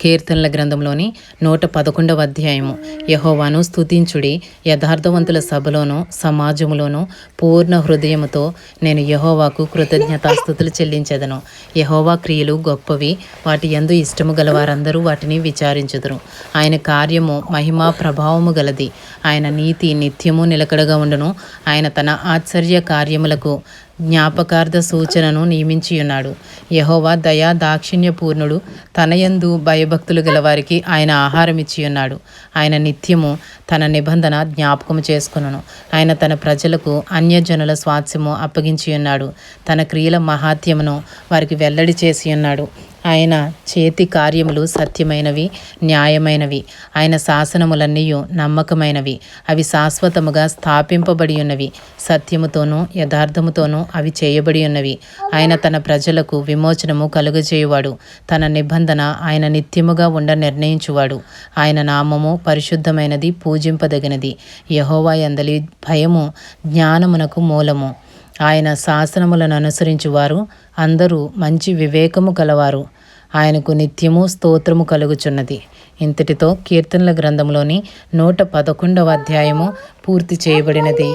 కీర్తనల గ్రంథంలోని నూట పదకొండవ అధ్యాయము. యహోవాను స్తుతించుడి. యథార్థవంతుల సభలోనూ సమాజంలోనూ పూర్ణ హృదయముతో నేను యహోవాకు కృతజ్ఞతాస్థుతులు చెల్లించెదను. యహోవా క్రియలు గొప్పవి. వాటి ఎందు ఇష్టము గల వారందరూ వాటిని విచారించుదురు. ఆయన కార్యము మహిమా ప్రభావము గలది. ఆయన నీతి నిత్యము నిలకడగా ఉండను. ఆయన తన ఆశ్చర్య కార్యములకు జ్ఞాపకార్థ సూచనను నియమించి ఉన్నాడు యహోవా దయా దాక్షిణ్య పూర్ణుడు తనయందు భయభక్తులు గలవారికి ఆయన ఆహారం ఇచ్చి ఉన్నాడు ఆయన నిత్యము తన నిబంధన జ్ఞాపకము చేసుకును ఆయన తన ప్రజలకు అన్యజనుల స్వాస్యము అప్పగించి ఉన్నాడు తన క్రియల మహాత్యమును వారికి వెల్లడి చేసి ఉన్నాడు ఆయన చేతి కార్యములు సత్యమైనవి న్యాయమైనవి. ఆయన శాసనములన్నీ నమ్మకమైనవి. అవి శాశ్వతముగా స్థాపింపబడి ఉన్నవి సత్యముతోనూ యథార్థముతోనూ అవి చేయబడి ఉన్నవి ఆయన తన ప్రజలకు విమోచనము కలుగజేయువాడు. తన నిబంధన ఆయన నిత్యముగా ఉండ నిర్ణయించువాడు. ఆయన నామము పరిశుద్ధమైనది పూజింపదగినది. యహోవా ఎందలి భయము జ్ఞానమునకు మూలము. ఆయన శాసనములను అనుసరించువారు అందరూ మంచి వివేకము కలవారు. ఆయనకు నిత్యము స్తోత్రము కలుగుచున్నది. ఇంతటితో కీర్తనల గ్రంథంలోని నూట పదకొండవ అధ్యాయము పూర్తి చేయబడినది.